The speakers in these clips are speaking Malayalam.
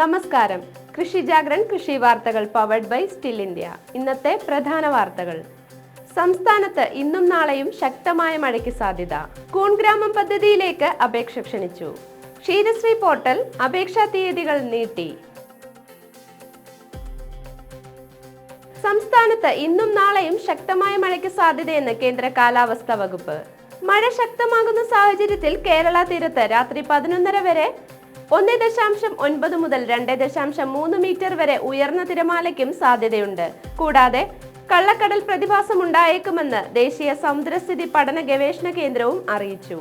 നമസ്കാരം. കൃഷി ജാഗ്രൻ കൃഷി വാർത്തകൾ പവർഡ് ബൈ സ്റ്റിൽ ഇന്ത്യ ഇന്നത്തെ പ്രധാന വാർത്തകൾ. സംസ്ഥാനത്ത് ഇന്നും നാളെയും ശക്തമായ മഴയ്ക്ക് സാധ്യത. കൂൺ ഗ്രാമം പദ്ധതിയിലേക്ക് അപേക്ഷ ക്ഷണിച്ചു. ക്ഷീരശ്രീ പോർട്ടൽ അപേക്ഷാ തീയതികൾ നീട്ടി. സംസ്ഥാനത്ത് ഇന്നും നാളെയും ശക്തമായ മഴയ്ക്ക് സാധ്യതയെന്ന് കേന്ദ്ര കാലാവസ്ഥാ വകുപ്പ്. മഴ ശക്തമാകുന്ന സാഹചര്യത്തിൽ കേരള തീരത്ത് രാത്രി പതിനൊന്നര വരെ ഒന്ന് ദശാംശം ഒൻപത് മുതൽ രണ്ട് ദശാംശം മൂന്ന് മീറ്റർ വരെ ഉയർന്ന തിരമാലയ്ക്കും സാധ്യതയുണ്ട്. കൂടാതെ കള്ളക്കടൽ പ്രതിഭാസം ഉണ്ടായേക്കുമെന്ന് ദേശീയ സമുദ്രസ്ഥിതി പഠന ഗവേഷണ കേന്ദ്രവും അറിയിച്ചു.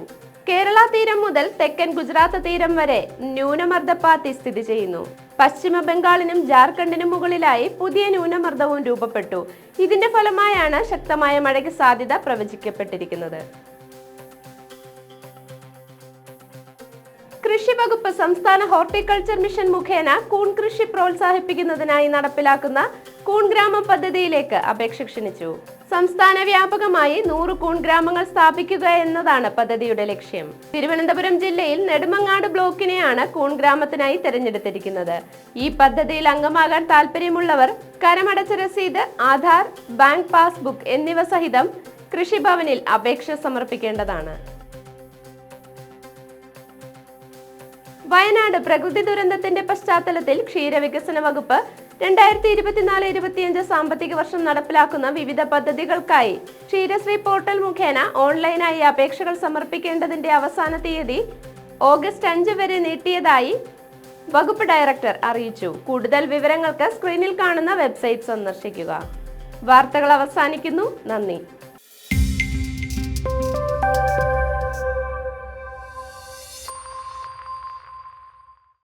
കേരള തീരം മുതൽ തെക്കൻ ഗുജറാത്ത് തീരം വരെ ന്യൂനമർദ്ദപ്പാത്തി സ്ഥിതി ചെയ്യുന്നു. പശ്ചിമ ബംഗാളിനും ജാർഖണ്ഡിനും മുകളിലായി പുതിയ ന്യൂനമർദ്ദവും രൂപപ്പെട്ടു. ഇതിന്റെ ഫലമായാണ് ശക്തമായ മഴയ്ക്ക് സാധ്യത പ്രവചിക്കപ്പെട്ടിരിക്കുന്നത്. കൃഷി വകുപ്പ് സംസ്ഥാന ഹോർട്ടിക്കൾച്ചർ മിഷൻ മുഖേന കൂൺ കൃഷി പ്രോത്സാഹിപ്പിക്കുന്നതിനായി നടപ്പിലാക്കുന്ന കൂൺ ഗ്രാമം പദ്ധതിയിലേക്ക് അപേക്ഷ ക്ഷണിച്ചു. സംസ്ഥാന വ്യാപകമായി നൂറ് കൂൺ ഗ്രാമങ്ങൾ സ്ഥാപിക്കുക എന്നതാണ് പദ്ധതിയുടെ ലക്ഷ്യം. തിരുവനന്തപുരം ജില്ലയിൽ നെടുമങ്ങാട് ബ്ലോക്കിനെയാണ് കൂൺ ഗ്രാമത്തിനായി തെരഞ്ഞെടുത്തിരിക്കുന്നത്. ഈ പദ്ധതിയിൽ അംഗമാകാൻ താല്പര്യമുള്ളവർ കരമടച്ച രസീത് ആധാർ ബാങ്ക് പാസ്ബുക്ക് എന്നിവ സഹിതം കൃഷിഭവനിൽ അപേക്ഷ സമർപ്പിക്കേണ്ടതാണ്. വയനാട് പ്രകൃതി ദുരന്തത്തിന്റെ പശ്ചാത്തലത്തിൽ ക്ഷീരവികസന വകുപ്പ് രണ്ടായിരത്തി ഇരുപത്തിനാല് ഇരുപത്തിയഞ്ച് സാമ്പത്തിക വർഷം നടപ്പിലാക്കുന്ന വിവിധ പദ്ധതികൾക്കായി ക്ഷീരശ്രീ പോർട്ടൽ മുഖേന ഓൺലൈനായി അപേക്ഷകൾ സമർപ്പിക്കേണ്ടതിന്റെ അവസാന തീയതി ഓഗസ്റ്റ് അഞ്ച് വരെ നീട്ടിയതായി വകുപ്പ് ഡയറക്ടർ അറിയിച്ചു. കൂടുതൽ വിവരങ്ങൾക്ക് സ്ക്രീനിൽ കാണുന്ന വെബ്സൈറ്റ് സന്ദർശിക്കുക. വാർത്തകൾ അവസാനിക്കുന്നു. നന്ദി.